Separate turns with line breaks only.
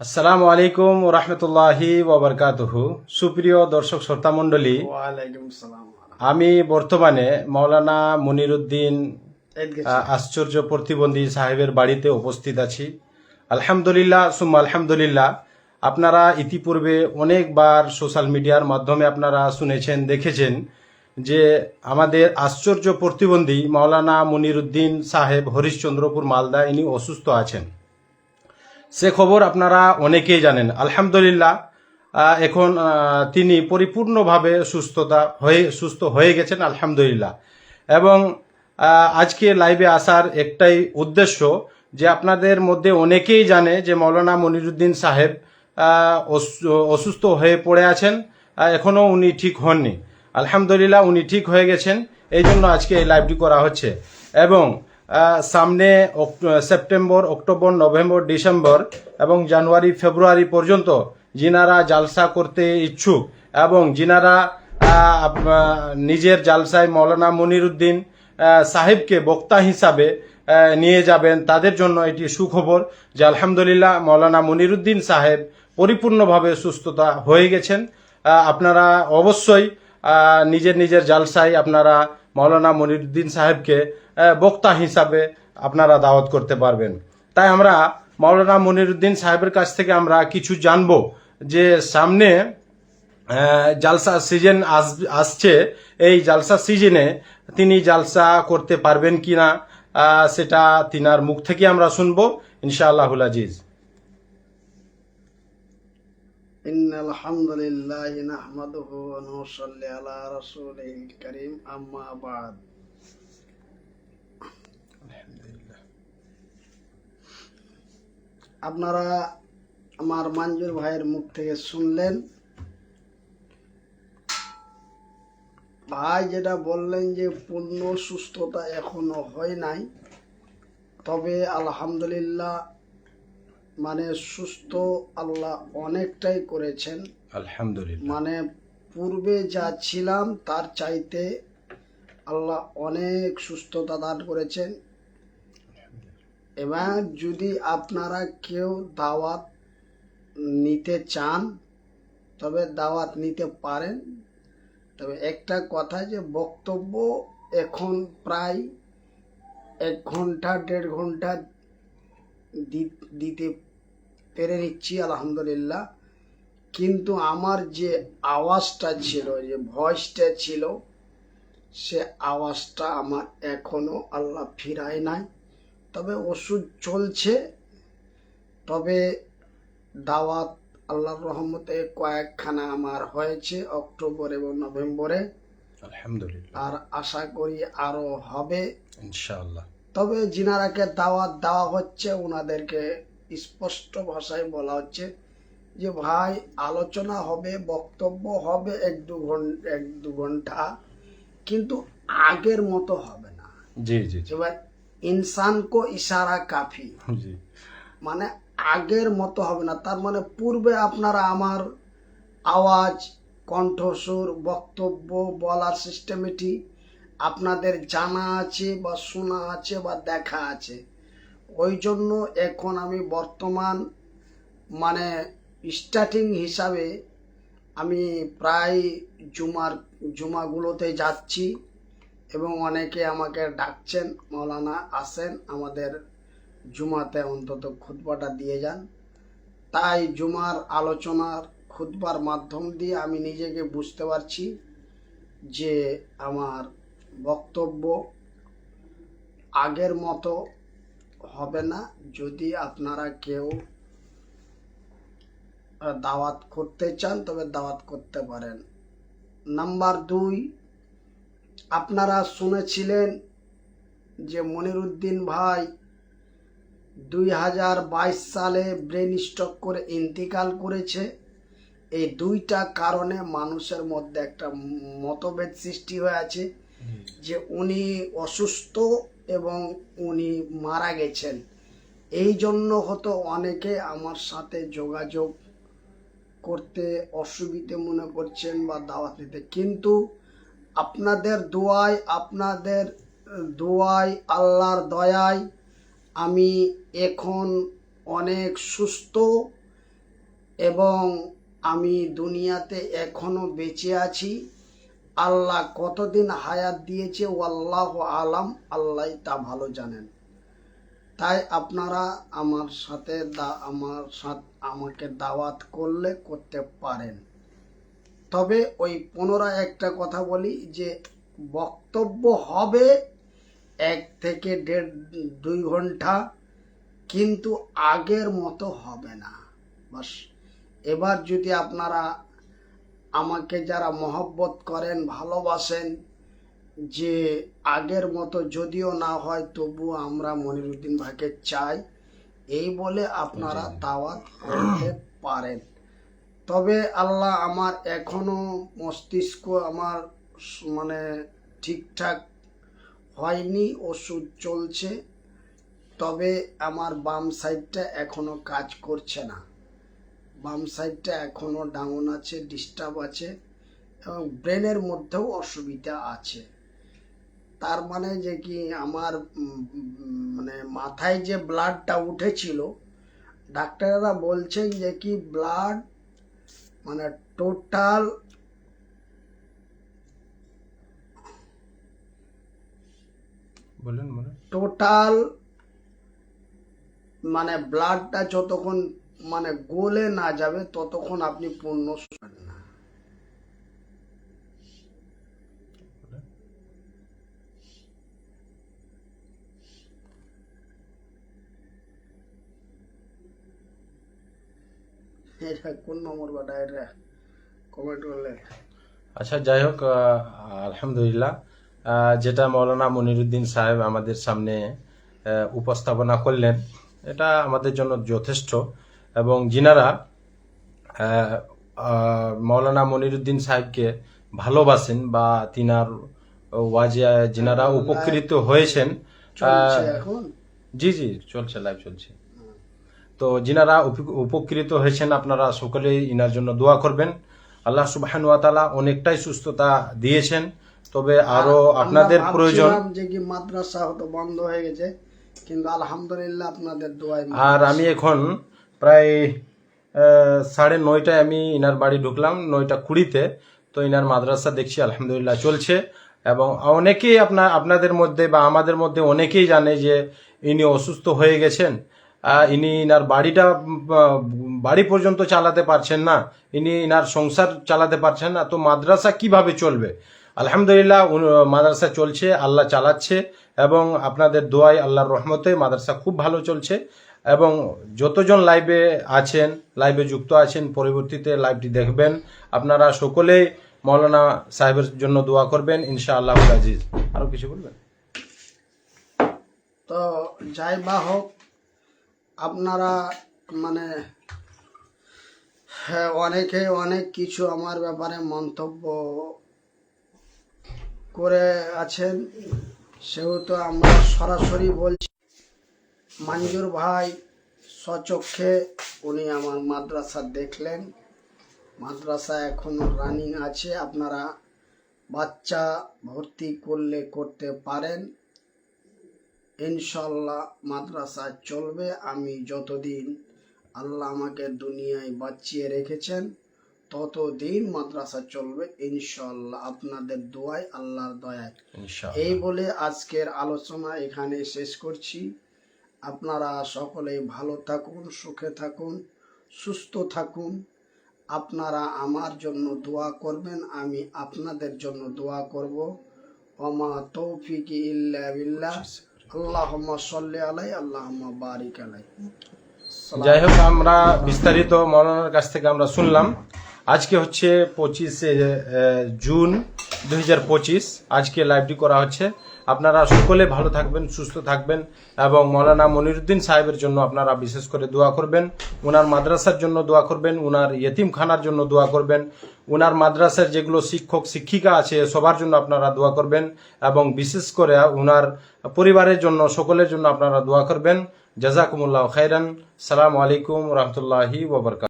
আসসালামু আলাইকুম ও রহমতুল্লাহি ওবরকাতুহু সুপ্রিয় দর্শক শ্রোতা মণ্ডলী
ওয়ালাইকুম সালাম
আমি বর্তমানে মাওলানা মনিরুদ্দিন আশ্চর্য প্রতিবন্ধী সাহেবের বাড়িতে উপস্থিত আছি। আলহামদুলিল্লাহ সুম্মা আলহামদুলিল্লাহ। আপনারা ইতিপূর্বে অনেকবার সোশ্যাল মিডিয়ার মাধ্যমে আপনারা শুনেছেন দেখেছেন যে আমাদের আশ্চর্য প্রতিবন্ধী মাওলানা মনিরুদ্দিন সাহেব হরিশ্চন্দ্রপুর মালদা ইনি অসুস্থ আছেন। সে খবর আপনারা অনেকেই জানেন। আলহামদুলিল্লাহ এখন তিনি পরিপূর্ণভাবে সুস্থতা হয়ে, সুস্থ হয়ে গেছেন, আলহামদুলিল্লাহ। এবং আজকে লাইভে আসার একটাই উদ্দেশ্য যে আপনাদের মধ্যে অনেকেই জানে যে মৌলানা মনিরুদ্দিন সাহেব অসুস্থ হয়ে পড়ে আছেন এখনও উনি ঠিক হননি। আলহামদুলিল্লাহ, উনি ঠিক হয়ে গেছেন, এই জন্য আজকে এই লাইভটি করা হচ্ছে। এবং সামনে সেপ্টেম্বর, অক্টোবর, নভেম্বর, ডিসেম্বর এবং জানুয়ারি, ফেব্রুয়ারি পর্যন্ত যিনারা জালসা করতে ইচ্ছুক এবং যিনারা নিজের জালসায় মৌলানা মনিরুদ্দিন সাহেবকে বক্তা হিসাবে নিয়ে যাবেন। তাদের জন্য এটি সুখবর যে আলহামদুলিল্লাহ মৌলানা মনিরুদ্দিন সাহেব পরিপূর্ণভাবে সুস্থতা হয়ে গেছেন। আপনারা অবশ্যই নিজের নিজের জালসায় আপনারা মৌলানা মনিরুদ্দিন সাহেবকে বক্তা হিসাবে আপনারা দাওয়াত করতে পারবেন। তাই আমরা মৌলানা মনিরুদ্দিন সাহেবের কাছ থেকে আমরা কিছু জানব যে সামনে জালসা সিজন আস- আসছে। এই জালসা সিজনে তিনি জালসা করতে পারবেন কিনা আহ, সেটা তিনার মুখ থেকে আমরা শুনব। ইনশাআল্লাহুল আজিজ।
إن الحمد لله نحمده ونصلي على رسوله الكريم أما بعد আপনারা আমার মঞ্জুর ভাইয়ের মুখ থেকে শুনলেন ভাই যেটা বললেন যে পূর্ণ সুস্থতা এখনো হয় নাই তবে আলহামদুলিল্লাহ মানে সুস্থ আল্লাহ অনেকটাই করেছেন।
আলহামদুলিল্লাহ।
মানে পূর্বে যা ছিলাম তার চাইতে আল্লাহ অনেক সুস্থতা দান করেছেন। এবং যদি আপনারা কেউ দাওয়াত নিতে চান তবে দাওয়াত নিতে পারেন। তবে একটা কথা যে বক্তব্য এখন প্রায় এক ঘণ্টা দেড় ঘণ্টা দিতে পেরে নিচ্ছি আলহামদুলিল্লাহ। কিন্তু আমার যে আওয়াজটা ছিল যে ভয়েসটা ছিল সে আওয়াজটা আমার এখনও আল্লাহ ফিরায় নাই। তবে ওষুধ চলছে। তবে দাওয়াত আল্লাহর রহমতে কয়েকখানা আমার হয়েছে অক্টোবর এবং নভেম্বরে।
আলহামদুলিল্লাহ।
আর আশা করি আরও হবে।
ইনশাআল্লাহ।
তবে যিনারাকে দাওয়াত দেওয়া হচ্ছে ওনাদেরকে স্পষ্ট ভাষায় বলা হচ্ছে যে ভাই আলোচনা হবে বক্তব্য হবে এক দু ঘণ্টা এক দু ঘণ্টা কিন্তু আগের মতো হবে না।
জি জি।
এবার ইনসান কো ইশারা কাফি।
জি।
মানে আগের মতো হবে না। তার মানে পূর্বে আপনারা আমার আওয়াজ কণ্ঠস্বর বক্তব্য বলার সিস্টেমেটি আপনাদের জানা আছে বা শোনা আছে বা দেখা আছে। ওই জন্য এখন আমি বর্তমান মানে স্টার্টিং হিসাবে আমি প্রায় জুমার, জুমাগুলোতে যাচ্ছি এবং অনেকে আমাকে ডাকছেন, মৌলানা আসেন আমাদের জুমাতে অন্তত খুতবাটা দিয়ে যান। তাই জুমার আলোচনার, খুতবার মাধ্যম দিয়ে আমি নিজেকে বুঝতে পারছি যে আমার বক্তব্য আগের মতো হবে না। যদি আপনারা কেউ দাওয়াত করতে চান, তবে দাওয়াত করতে পারেন। নাম্বার দুই, আপনারা শুনেছিলেন যে মনিরুদ্দিন ভাই দুই হাজার বাইশ সালে ব্রেন স্ট্রোক করে ইন্তিকাল করেছে। এই দুইটা কারণে মানুষের মধ্যে একটা মতভেদ সৃষ্টি হয়ে আছে। যে উনি অসুস্থ এবং উনি মারা গেছেন। এই জন্য হতো অনেকে আমার সাথে যোগাযোগ করতে অসুবিধে মনে করছেন বা দাওয়াত নিতে কিন্তু আপনাদের দোয়ায় আপনাদের দোয়ায়, আল্লাহর দয়ায় আমি এখন অনেক সুস্থ এবং আমি দুনিয়াতে এখনও বেঁচে আছি। আল্লাহ কতদিন হায়াত দিয়েছে আল্লাহ আলাম, আল্লাহ তা ভালো জানেন। তাই আপনারা আমার সাথে দা- আমার সাথ- আমাকে দাওয়াত করলে করতে পারেন। তবে ওই পুনরায় একটা কথা বলি যে, বক্তব্য হবে এক থেকে দেড়, দুই ঘণ্টা, কিন্তু আগের মতো হবে না। বাস, এবার যদি আপনারা আমাকে যারা মহব্বত করেন ভালোবাসেন যে আগের মতো যদিও না হয় তবু আমরা মনিরুদ্দিন ভাইকে চাই। এই বলে আপনারা দাওয়াত করতে পারেন। তবে আল্লাহ আমার এখনও মস্তিষ্ক আমার মানে ঠিকঠাক হয়নি ওষুধ চলছে। তবে আমার বাম সাইডটা এখনও কাজ করছে না। বাম সাইডটা এখনও ডাউন আছে ডিস্টার্ব আছে এবং ব্রেনের মধ্যেও অসুবিধা আছে। তার মানে যে কি আমার মানে মাথায় যে ব্লাডটা উঠেছিল ডাক্তাররা বলছেন যে কি ব্লাড মানে টোটাল
বলেন
টোটাল মানে ব্লাডটা যতক্ষণ মানে গলে না যাবে ততক্ষণ আপনি পূর্ণ কোন নম্বর
আচ্ছা যাই হোক আলহামদুলিল্লাহ। যেটা মৌলানা মনিরুদ্দিন সাহেব আমাদের সামনে উপস্থাপনা করলেন, এটা আমাদের জন্য যথেষ্ট। এবং যিনারা মৌলানা মনিরুদ্দিন সাহেবকে ভালোবাসেন বা তিনার ওয়াজিয়া যিনারা উপকৃত হয়েছেন।
এখন?
জি জি চলছে লাইভ চলছে। তো যিনারা উপকৃত হয়েছেন আপনারা সকলেই ইনার জন্য দোয়া করবেন। আল্লাহ সুবাহান তাআলা অনেকটাই সুস্থতা দিয়েছেন তবে
আরও
আপনাদের প্রয়োজন।
যে কি মাদ্রাসা হয়তো বন্ধ হয়ে গেছে কিন্তু আলহামদুলিল্লাহ আপনাদের দোয়ায়
আর আমি এখন প্রায় সাড়ে নয়টায় আমি ইনার বাড়ি ঢুকলাম, নয়টা কুড়িতে। তো ইনার মাদ্রাসা দেখছি, আলহামদুলিল্লাহ চলছে। এবং অনেকেই আপনার, আপনাদের মধ্যে বা আমাদের মধ্যে অনেকেই জানে যে ইনি অসুস্থ হয়ে গেছেন। ইনি ইনার বাড়িটা বাড়ি পর্যন্ত চালাতে পারছেন না। ইনি ইনার সংসার চালাতে পারছেন না। তো মাদ্রাসা কীভাবে চলবে? আলহামদুলিল্লাহ মাদ্রাসা চলছে, আল্লাহ চালাচ্ছে। এবং আপনাদের দোয়াই আল্লাহর রহমতে মাদ্রাসা খুব ভালো চলছে। এবং যতজন লাইভে আছেন লাইভে যুক্ত আছেন, পরবর্তীতে লাইভটি দেখবেন। আপনারা সকলেই মৌলানা সাহেবের জন্য দোয়া করবেন। ইনশা আল্লাহ আজিজ আরও কিছু বলবেন?
তো যাই বা হোক, আপনারা মানে হ্যাঁ অনেকে অনেক কিছু আমার ব্যাপারে মন্তব্য করে আছেন। সেহেতু আমরা সরাসরি বলছি মঞ্জুর ভাই স্বচক্ষে উনি আমার মাদ্রাসা দেখলেন। মাদ্রাসা এখনও রানিং আছে আপনারা বাচ্চা ভর্তি করলে করতে পারেন। ইনশাল্লাহ মাদ্রাসা চলবে। আমি যতদিন আল্লাহ আমাকে দুনিয়ায় বাঁচিয়ে রেখেছেন ততদিন মাদ্রাসা চলবে ইনশাল্লাহ আপনাদের দোয়ায় আল্লাহর দয়ায়। এই বলে আজকের আলোচনা এখানে শেষ করছি। আপনারা সকলেই ভালো থাকুন, সুখে থাকুন, সুস্থ থাকুন। আপনারা আমার জন্য দোয়া করবেন, আমি আপনাদের জন্য দোয়া করব। অমা তৌফিক ইল্লা আলাই আলাই
যাই হোক, আমরা বিস্তারিত মৌলানার কাছ থেকে আমরা শুনলাম। আজকে হচ্ছে পঁচিশে জুন দুই হাজার পঁচিশ। আজকে লাইভটি করা হচ্ছে। আপনারা সকলে ভালো থাকবেন, সুস্থ থাকবেন এবং মৌলানা মনিরুদ্দিন সাহেবের জন্য আপনারা বিশেষ করে দোয়া করবেন, উনার মাদ্রাসার জন্য দোয়া করবেন, উনার ইয়েতিমখানার জন্য দোয়া করবেন, উনার মাদ্রাসার যেগুলো শিক্ষক, শিক্ষিকা আছে, সবার জন্য আপনারা দোয়া করবেন এবং বিশেষ করে উনার পরিবারের জন্য, সকলের জন্য আপনারা দোয়া করবেন। জাজাকুমুল্লাহ খাইরান সালাম আলাইকুম রহমতুল্লাহি ওবরকাত